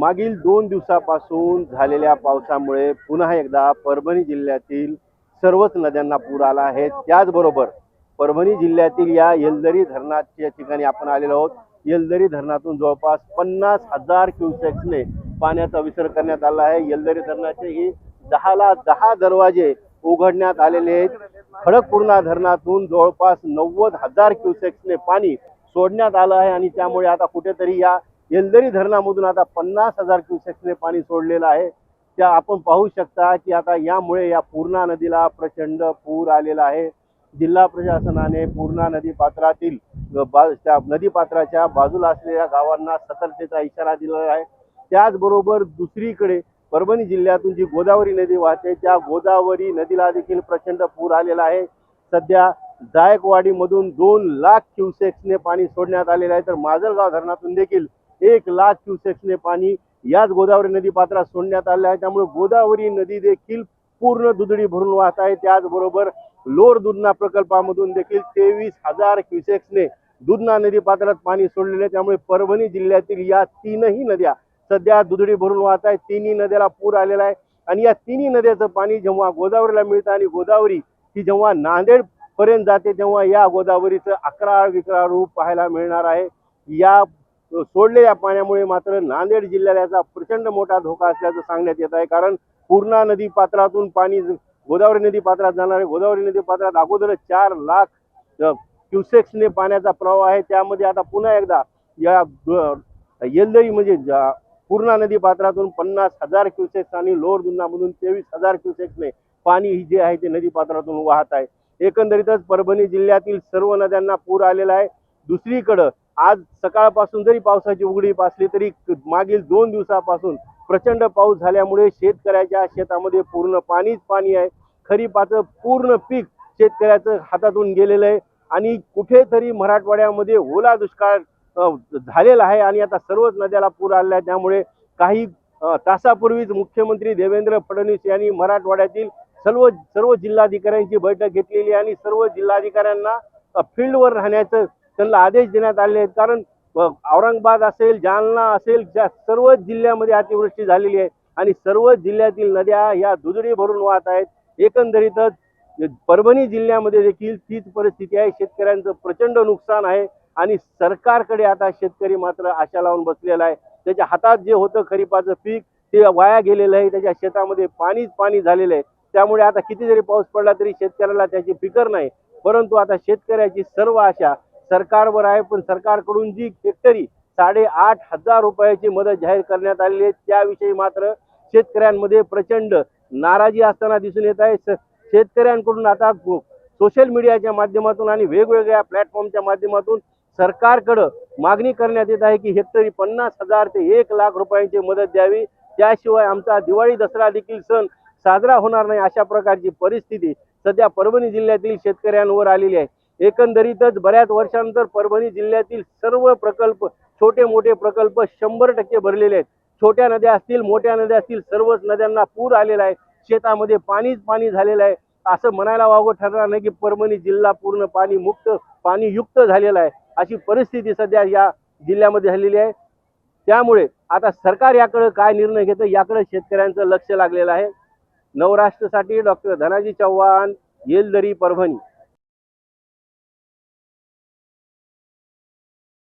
मागील दोन दिवसापासून झालेल्या पावसामुळे पुन्हा एकदा परभणी जिल्ह्यातील सर्वच नद्यांना पूर आला आहे. त्याचबरोबर परभणी जिल्ह्यातील या येलदरी धरणाच्या ठिकाणी आपण आलेलो आहोत. येलदरी धरणातून जवळपास पन्नास हजार क्युसेक्सने पाण्याचा विसर्ग करण्यात आला आहे. येलदरी धरणाचे ही दहाला दहा दरवाजे उघडण्यात आलेले आहेत. खडकपूर्णा धरणातून जवळपास नव्वद हजार क्युसेक्सने पाणी सोडण्यात आलं आहे आणि त्यामुळे आता कुठेतरी या येलदरी धरणामधून आता पन्नास हजार क्युसेक्सने पाणी सोडलेलं आहे. त्या आपण पाहू शकता की आता यामुळे या पूर्णा नदीला प्रचंड पूर आलेला आहे. जिल्हा प्रशासनाने पूर्णा नदी पात्रातील बा त्या नदी पात्राच्या बाजूला असलेल्या गावांना सतर्कतेचा इशारा दिलेला आहे. त्याचबरोबर दुसरीकडे परभणी जिल्ह्यातून जी गोदावरी नदी वाहते त्या गोदावरी नदीला देखील प्रचंड पूर आलेला आहे. सध्या जायकवाडीमधून दोन लाख क्युसेक्सने पाणी सोडण्यात आलेलं आहे. तर माजलगाव धरणातून देखील एक लाख क्युसेक्सने पाणी याच गोदावरी नदी पात्रात सोडण्यात आले आहे. त्यामुळे गोदावरी नदी देखील पूर्ण दुधडी भरून वाहत आहे. त्याचबरोबर लोर दुधना प्रकल्पामधून देखील तेवीस हजार क्युसेक्सने दुधना नदी पात्रात पाणी सोडलेले आहे. त्यामुळे परभणी जिल्ह्यातील या तीनही नद्या सध्या दुधडी भरून वाहत आहे तिन्ही नद्याला पूर आलेला आहे. आणि या तिन्ही नद्याचं पाणी जेव्हा गोदावरीला मिळतं आणि गोदावरी ही जेव्हा नांदेड पर्यंत जाते तेव्हा या गोदावरीचं अकरा विकराळ रूप पाहायला मिळणार आहे. या सोडलेल्या पाण्यामुळे मात्र नांदेड जिल्ह्याला याचा प्रचंड मोठा धोका असल्याचं सांगण्यात येत आहे. कारण पूर्णा नदी पात्रातून पाणी गोदावरी नदी पात्रात जाणार आहे गोदावरी नदी पात्रात अगोदरच चार लाख क्युसेक्सने पाण्याचा प्रवाह आहे. त्यामध्ये आता पुन्हा एकदा या द- येलदरी म्हणजे जा- पूर्णा नदी पात्रातून पन्नास हजार क्युसेक्स आणि लोअर दुन्नामधून तेवीस हजार क्युसेक्सने पाणी ही जे आहे ते नदी पात्रातून वाहत आहे. एकंदरीतच परभणी जिल्ह्यातील सर्व नद्यांना पूर आलेला आहे. दुसरीकडं आज सकाळपासून जरी पावसाची उघडीप असली तरी मागील दोन दिवसापासून प्रचंड पाऊस झाल्यामुळे शेतकऱ्याच्या शेतामध्ये पूर्ण पाणीच पाणी आहे. खरीपाचं पूर्ण पीक शेतकऱ्याचं हातातून गेलेलं आहे. आणि कुठेतरी मराठवाड्यामध्ये ओला दुष्काळ झालेला आहे आणि आता सर्वच नद्याला पूर आलेला आहे. त्यामुळे काही तासापूर्वीच मुख्यमंत्री देवेंद्र फडणवीस यांनी मराठवाड्यातील सर्व सर्व जिल्हाधिकाऱ्यांची बैठक घेतलेली आहे आणि सर्व जिल्हाधिकाऱ्यांना फील्डवर राहण्याचं त्यांना आदेश देण्यात आले आहेत. कारण औरंगाबाद असेल जालना असेल ज्या सर्वच जिल्ह्यामध्ये अतिवृष्टी झालेली आहे. आणि सर्वच जिल्ह्यातील नद्या ह्या दुधडी भरून वाहत आहेत. एकंदरीतच परभणी जिल्ह्यामध्ये देखील तीच परिस्थिती आहे. शेतकऱ्यांचं प्रचंड नुकसान आहे. आणि सरकारकडे आता शेतकरी मात्र आशा लावून बसलेला आहे. त्याच्या हातात जे होतं खरीपाचं पीक ते वाया गेलेलं आहे. त्याच्या शेतामध्ये पाणीच पाणी झालेलं आहे. त्यामुळे आता किती जरी पाऊस पडला तरी शेतकऱ्याला त्याची फिकर नाही. परंतु आता शेतकऱ्याची सर्व आशा सरकारवर आहे पण सरकारकडून जी हेक्टरी साडेआठ हजार रुपयाची मदत जाहीर करण्यात आलेली आहे त्याविषयी मात्र शेतकऱ्यांमध्ये प्रचंड नाराजी असताना दिसून येत आहे. स- शेतकऱ्यांकडून आता सोशल मीडियाच्या माध्यमातून आणि वेगवेगळ्या प्लॅटफॉर्मच्या माध्यमातून सरकारकडं मागणी करण्यात येत आहे की हेक्टरी पन्नास हजार ते एक लाख रुपयांची मदत द्यावी. त्याशिवाय आमचा दिवाळी दसरा देखील सण साजरा होणार नाही अशा प्रकारची परिस्थिती सध्या परभणी जिल्ह्यातील शेतकऱ्यांवर आलेली आहे. एकंदरीतच बऱ्याच वर्षानंतर परभणी जिल्ह्यातील सर्व प्रकल्प छोटे मोठे प्रकल्प शंभर टक्के भरलेले आहेत. छोट्या नद्या असतील मोठ्या नद्या असतील सर्वच नद्यांना पूर आलेला आहे. शेतामध्ये पाणीच पाणी झालेलं आहे. असं म्हणायला वावं ठरणार नाही की परभणी जिल्हा पूर्ण पाणी मुक्त पाणी युक्त झालेला आहे. अशी परिस्थिती सध्या या जिल्ह्यामध्ये झालेली आहे. त्यामुळे आता सरकार याकडे काय निर्णय घेतं याकडे शेतकऱ्यांचं लक्ष लागलेलं आहे. नवराष्ट्रसाठी डॉक्टर धनाजी चव्हाण येलदरी परभणी.